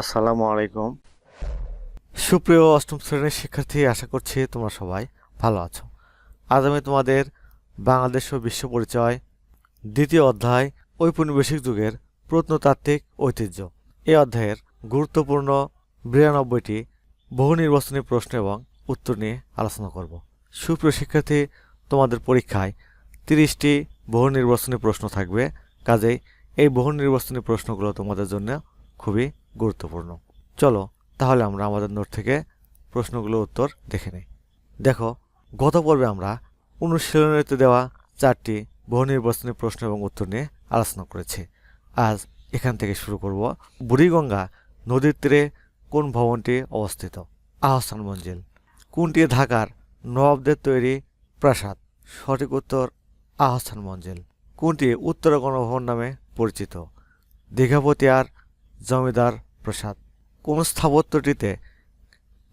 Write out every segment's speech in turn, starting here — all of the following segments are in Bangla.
আসসালামু আলাইকুম। সুপ্রিয় অষ্টম শ্রেণির শিক্ষার্থী, আশা করছি তোমরা সবাই ভালো আছো। আজ আমি তোমাদের বাংলাদেশ ও বিশ্ব পরিচয় দ্বিতীয় অধ্যায় ঔপনিবেশিক যুগের প্রত্নতাত্ত্বিক ঐতিহ্য। এই অধ্যায়ের গুরুত্বপূর্ণ বিরানব্বইটি বহু নির্বাচনী প্রশ্ন এবং উত্তর নিয়ে আলোচনা করব। সুপ্রিয় শিক্ষার্থী, তোমাদের পরীক্ষায় তিরিশটি বহু নির্বাচনী প্রশ্ন থাকবে। কাজেই এই বহু নির্বাচনী প্রশ্নগুলো তোমাদের জন্য খুবই গুরুত্বপূর্ণ। চলো, তাহলে আমরা আমাদের নোট থেকে প্রশ্নগুলোর উত্তর দেখে নিই। দেখো, গত পর্বে আমরা অনুশীলনীতে দেওয়া চারটি বহু নির্বাচনী প্রশ্ন এবং উত্তর নিয়ে আলোচনা করেছি। আজ এখান থেকে শুরু করব। বুড়িগঙ্গা নদীর তীরে কোন ভবনটি অবস্থিত? আহসান মঞ্জিল। কোনটি ঢাকার নবাবদের তৈরি প্রাসাদ? সঠিক উত্তর আহসান মঞ্জিল। কোনটি উত্তর গণভবন নামে পরিচিত? দীঘাপতি আর জমিদার প্রসাদ। কোন স্থাপত্যটিতে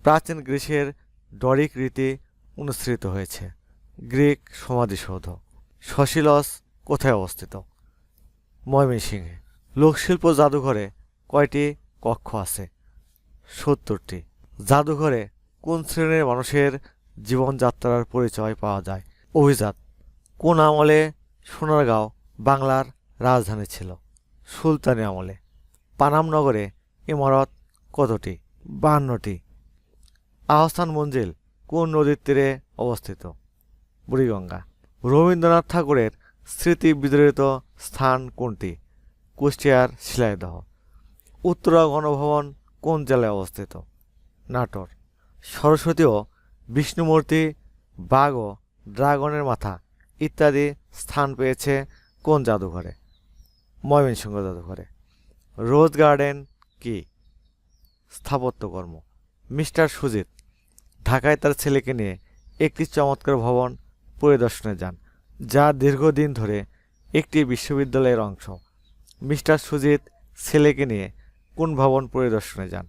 প্রাচীন গ্রীসের ডরিক রীতি অনুসৃত হয়েছে। গ্রিক সমাধিসৌধ। শশিলস কোথায় অবস্থিত? ময়মনসিংহে। লোকশিল্প জাদুঘরে কয়টি কক্ষ আছে? সত্তরটি। জাদুঘরে কোন শ্রেণির মানুষের জীবনযাত্রার পরিচয় পাওয়া যায়? অভিজাত। কোন আমলে সোনারগাঁও বাংলার রাজধানী ছিল? সুলতানি আমলে। পানাম নগরে ইমারত কতটি? বাহান্নটি। আহস্থান মঞ্জিল কোন নদীর তীরে অবস্থিত? বুড়িগঙ্গা। রবীন্দ্রনাথ ঠাকুরের স্মৃতি বিজড়িত স্থান কোনটি? কুষ্টিয়ার শিলাইদহ। উত্তরা গণভবন কোন জেলায় অবস্থিত? নাটোর। সরস্বতী ও বিষ্ণুমূর্তি, বাঘ ও ড্রাগনের মাথা ইত্যাদি স্থান পেয়েছে কোন জাদুঘরে? ময়মনসিংহ জাদুঘরে। রোজ গার্ডেন কি? স্থাপত্যকর্ম। মিস্টার সুজিত, ঢাকায় তার ছেলেকে নিয়ে একটি চমৎকার ভবন পরিদর্শনে যান, যা দীর্ঘদিন ধরে একটি বিশ্ববিদ্যালয়ের অংশ। মিস্টার সুজিত ছেলেকে নিয়ে কোন ভবন পরিদর্শনে যান?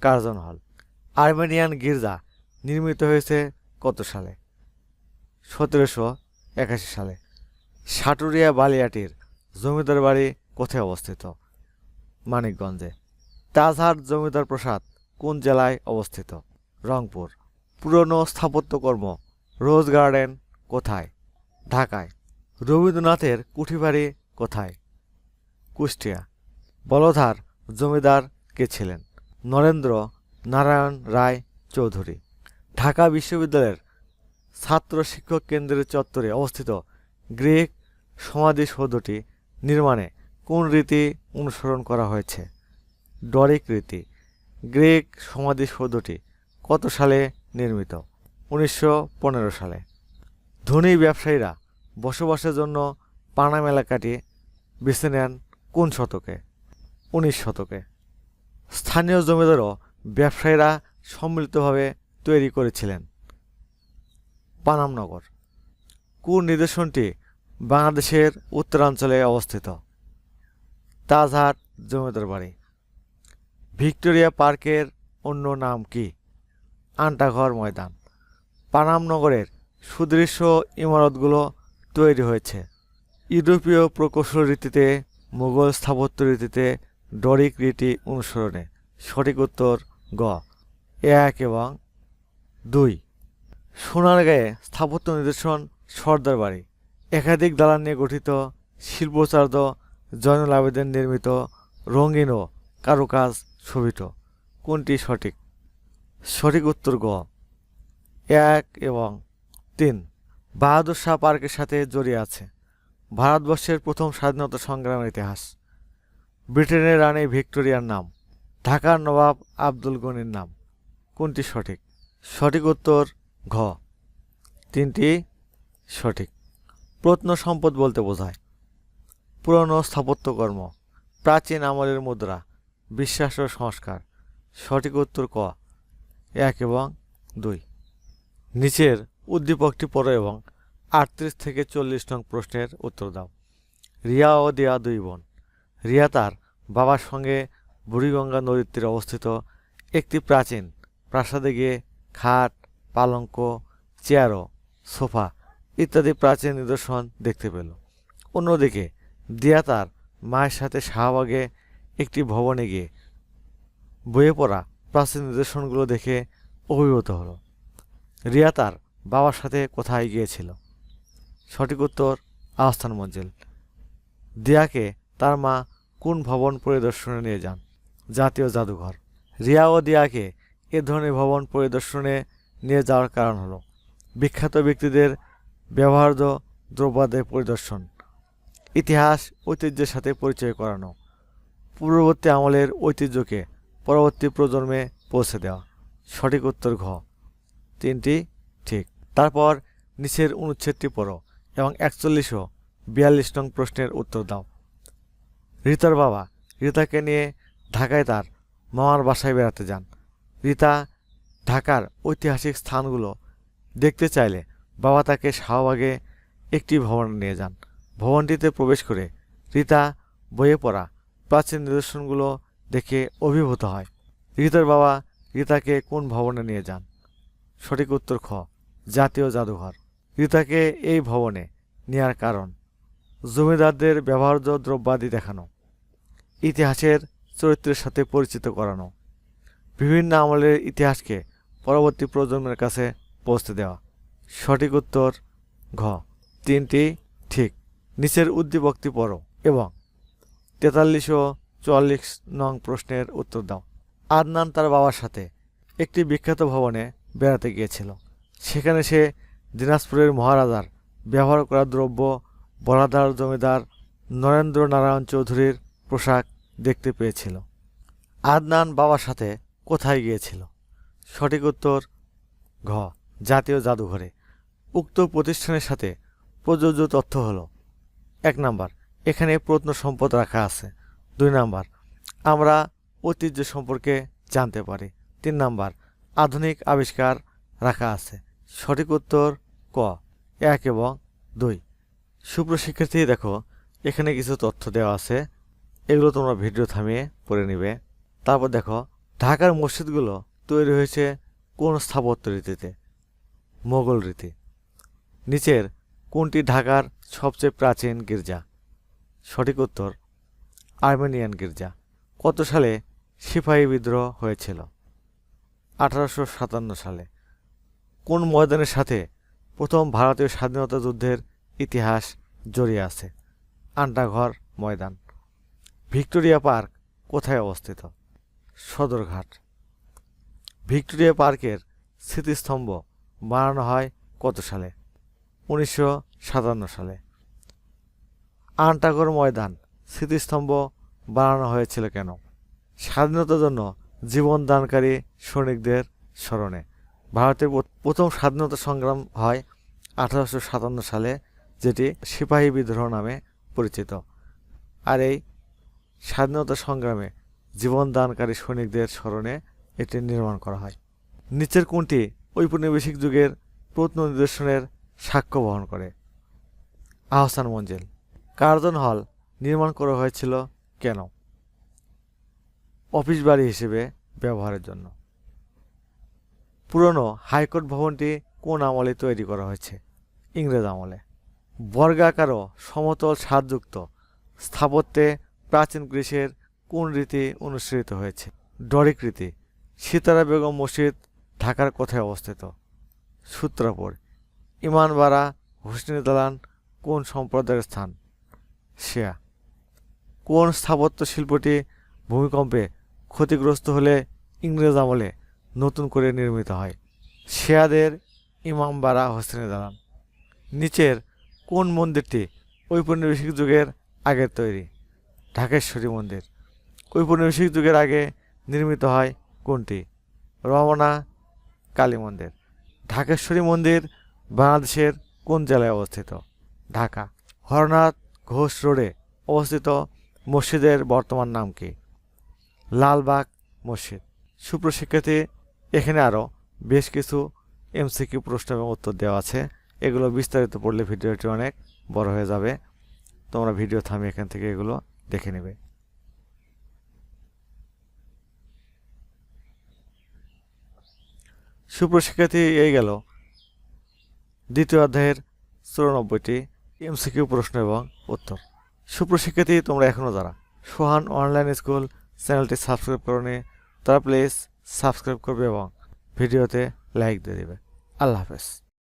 কার্জন হল। আর্মেনিয়ান গির্জা নির্মিত হয়েছে কত সালে? সতেরোশো একাশি সালে। সাটুরিয়া বালিয়াটির জমিদার বাড়ি কোথায় অবস্থিত? মানিকগঞ্জে। তাজহাট জমিদার প্রসাদ কোন জেলায় অবস্থিত? রংপুর। পুরনো স্থাপত্যকর্ম, রোজ গার্ডেন কোথায়? ঢাকায়। রবীন্দ্রনাথের কুঠিবাড়ি কোথায়? কুষ্টিয়া। বলধার জমিদার কে ছিলেন? নরেন্দ্র নারায়ণ রায় চৌধুরী। ঢাকা বিশ্ববিদ্যালয়ের ছাত্র শিক্ষক কেন্দ্রের চত্বরে অবস্থিত গ্রিক সমাধিসৌধটি নির্মাণে কোন রীতি অনুসরণ করা হয়েছে। ডরিক রীতি, গ্রিক সমাধিসৌধটি কত সালে নির্মিত? উনিশশো পনেরো সালে। ধনী ব্যবসায়ীরা বসবাসের জন্য পানাম এলাকাটি বেছে নেন কোন শতকে? উনিশ শতকে। স্থানীয় জমিদারও ব্যবসায়ীরা সম্মিলিতভাবে তৈরি করেছিলেন। পানামনগর কোন নিদর্শনটি বাংলাদেশের উত্তরাঞ্চলে অবস্থিত। তাজহাট জমিদার বাড়ি। ভিক্টোরিয়া পার্কের অন্য নাম কি? আন্টাঘর ময়দান। পানাম নগরের সুদৃশ্য ইমারতগুলো তৈরি হয়েছে। ইউরোপীয় প্রকৌশল রীতিতে মুঘল স্থাপত্য রীতিতে ডরিক রীতি অনুসরণে। সঠিক উত্তর গ। এক এবং দুই। সোনারগাঁয়ে স্থাপত্য নিদর্শন সর্দার বাড়ি। একাধিক দালান নিয়ে গঠিত শিল্পচার্য জয়নুল আবেদিন নির্মিত রঙিন ও কারুকাজ শোভিত কোনটি সঠিক? সঠিক উত্তর গ। এক এবং তিন। বাহাদুর শাহ পার্কের সাথে জড়িয়ে আছে। ভারতবর্ষের প্রথম স্বাধীনতা সংগ্রামের ইতিহাস। ব্রিটেনের রানী ভিক্টোরিয়ার নাম। ঢাকার নবাব আব্দুল গনির নাম। কোনটি সঠিক? সঠিক উত্তর ঘ। তিনটি সঠিক। প্রত্ন সম্পদ বলতে বোঝায়। পুরনো স্থাপত্যকর্ম, প্রাচীন আমলের মুদ্রা, বিশ্বাস ও সংস্কার। সঠিক উত্তর ক? এক এবং দুই। নিচের উদ্দীপকটি পড়ো এবং আটত্রিশ থেকে চল্লিশ নং প্রশ্নের উত্তর দাও। রিয়া ও দিয়া দুই বোন। রিয়া তার বাবার সঙ্গে বুড়িগঙ্গা নদীর তীরে অবস্থিত একটি প্রাচীন প্রাসাদে গিয়ে খাট, পালঙ্ক, চেয়ারও, সোফা ইত্যাদি প্রাচীন নিদর্শন দেখতে পেল। অন্যদিকে দিয়া তার মায়ের সাথে শাহবাগে একটি ভবনে গিয়ে বইয়ে পড়া প্রাচীন নিদর্শনগুলো দেখে অভিভূত হলো। রিয়া তার বাবার সাথে কোথায় গিয়েছিল? সঠিক উত্তর, আস্থান মঞ্জিল। দিয়াকে তার মা কোন ভবন পরিদর্শনে নিয়ে যান? জাতীয় জাদুঘর। রিয়া ও দিয়াকে এ ধরনের ভবন পরিদর্শনে নিয়ে যাওয়ার কারণ হলো বিখ্যাত ব্যক্তিদের ব্যবহার্য দ্রব্যাদের পরিদর্শন। ইতিহাস, ঐতিহ্যের সাথে পরিচয় করানো। পূর্ববর্তী আমলের ঐতিহ্যকে পরবর্তী প্রজন্মে পৌঁছে দেওয়া। সঠিক উত্তর ঘ। তিনটি ঠিক। তারপর নিচের অনুচ্ছেদটি পড়ো এবং একচল্লিশ ও বিয়াল্লিশ নং প্রশ্নের উত্তর দাও। রিতার বাবা রিতাকে নিয়ে ঢাকায় তার মামার বাসায় বেড়াতে যান। রিতা ঢাকার ঐতিহাসিক স্থানগুলো দেখতে চাইলে বাবা তাকে শাহবাগে একটি ভবনে নিয়ে যান। ভবনটিতে প্রবেশ করে রিতা বইয়ে পড়া প্রাচীন নিদর্শনগুলো দেখে অভিভূত হয়। রিতার বাবা রিতাকে কোন ভবনে নিয়ে যান? সঠিক উত্তর খ, জাতীয় জাদুঘর। রিতাকে এই ভবনে নেয়ার কারণ, জমিদারদের ব্যবহার্য দ্রব্যাদি দেখানো, ইতিহাসের চরিত্রের সাথে পরিচিত করানো, বিভিন্ন আমলের ইতিহাসকে পরবর্তী প্রজন্মের কাছে পৌঁছে দেওয়া। সঠিক উত্তর ঘ, তিনটি ঠিক। নিচের উদ্দীপক্তি পড়ো এবং তেতাল্লিশ চুয়াল্লিশ নং প্রশ্নের উত্তর দাও। আদনান তার বাবার সাথে একটি বিখ্যাত ভবনে বেড়াতে গিয়েছিল। সেখানে সে দিনাজপুরের মহারাজার ব্যবহার করা দ্রব্য, বরাদার জমিদার নরেন্দ্র নারায়ণ চৌধুরীর পোশাক দেখতে পেয়েছিল। আদনান বাবার সাথে কোথায় গিয়েছিল? সঠিক উত্তর, ঘ, জাতীয় জাদুঘরে। উক্ত প্রতিষ্ঠানের সাথে প্রযোজ্য তথ্য হলো এক নাম্বার। এখানে প্রত্ন সম্পদ রাখা আছে। দুই নাম্বার, আমরা ঐতিহ্য সম্পর্কে জানতে পারি। তিন নাম্বার, আধুনিক আবিষ্কার রাখা আছে। সঠিক উত্তর ক, এক এবং দুই। সুপ্রশিক্ষার্থী দেখো, এখানে কিছু তথ্য দেওয়া আছে। এগুলো তোমরা ভিডিও থামিয়ে পড়ে নিবে। তারপর দেখো, ঢাকার মসজিদগুলো তৈরি হয়েছে কোন স্থাপত্য রীতিতে? মোগল রীতি। নিচের কোনটি ঢাকার সবচেয়ে প্রাচীন গির্জা? সঠিক উত্তর, আর্মেনিয়ান গির্জা। কত সালে সিপাহী বিদ্রোহ হয়েছিল? আঠারোশো সাতান্ন সালে। কোন ময়দানের সাথে প্রথম ভারতীয় স্বাধীনতা যুদ্ধের ইতিহাস জড়িয়ে আছে? আন্ডাঘর ময়দান। ভিক্টোরিয়া পার্ক কোথায় অবস্থিত? সদরঘাট। ভিক্টোরিয়া পার্কের স্মৃতিস্তম্ভ বানানো হয় কত সালে? উনিশশো সাতান্ন সালে। আন্টাগর ময়দান স্মৃতিস্তম্ভ বানানো হয়েছিল কেন? স্বাধীনতার জন্য জীবন দানকারী সৈনিকদের স্মরণে। ভারতের প্রথম স্বাধীনতা সংগ্রাম হয় আঠারোশো সাতান্ন সালে, যেটি সিপাহী বিদ্রোহ নামে পরিচিত। আর এই স্বাধীনতা সংগ্রামে জীবন দানকারী সৈনিকদের স্মরণে এটি নির্মাণ করা হয়। নিচের কোনটি ঔপনিবেশিক যুগের প্রত্ন নিদর্শনের সাক্ষ্য বহন করে। আহসান মঞ্জিল, কার্জন হল নির্মাণ করা হয়েছিল কেন? অফিস বাড়ি হিসেবে ব্যবহারের জন্য। পুরনো হাইকোর্ট ভবনটি কোন আমলে তৈরি করা হয়েছে? ইংরেজ আমলে। বর্গাকার সমতল স্বাদযুক্ত স্থাপত্যে প্রাচীন গ্রীসের কোন রীতি অনুসৃত হয়েছে? ডরিক রীতি, সিতারা বেগম মসজিদ ঢাকার কোথায় অবস্থিত? সূত্রাপুর ইমানবাড়া হুসনি দালান কোন সম্প্রদায়ের স্থান? শেয়া। কোন স্থাপত্য শিল্পটি ভূমিকম্পে ক্ষতিগ্রস্ত হলে ইংরেজ আমলে নতুন করে নির্মিত হয়? শেয়াদের ইমামবাড়া হোসেনে দালান। নিচের কোন মন্দিরটি ঔপনিবেশিক যুগের আগের তৈরি? ঢাকেশ্বরী মন্দির। ঔপনিবেশিক যুগের আগে নির্মিত হয় কোনটি? রমনা কালী মন্দির। ঢাকেশ্বরী মন্দির বাংলাদেশের কোন জেলায় অবস্থিত? ঢাকা। হরনাথ ঘোষ রোডে অবস্থিত মসজিদের বর্তমান নাম কি? লালবাগ মসজিদ। সুপ্রশিক্ষার্থী এখানে আরও বেশ কিছু এমসিকিউ প্রশ্ন এবং উত্তর দেওয়া আছে। এগুলো বিস্তারিত পড়লে ভিডিওটি অনেক বড় হয়ে যাবে। তোমরা ভিডিও থামিয়ে এখান থেকে এগুলো দেখে নেবে। সুপ্রশিক্ষার্থী এই গেল। দ্বিতীয় অধ্যায়ের চুরানব্বইটি এমসিকিউ প্রশ্ন এবং উত্তর। সুপ্রশিক্ষার্থী, তোমরা এখনও যারা? সোহান অনলাইন স্কুল চ্যানেলটি সাবস্ক্রাইব করনি, তারা প্লিজ সাবস্ক্রাইব করবে এবং ভিডিওতে লাইক দিয়ে দেবে। আল্লাহ হাফেজ।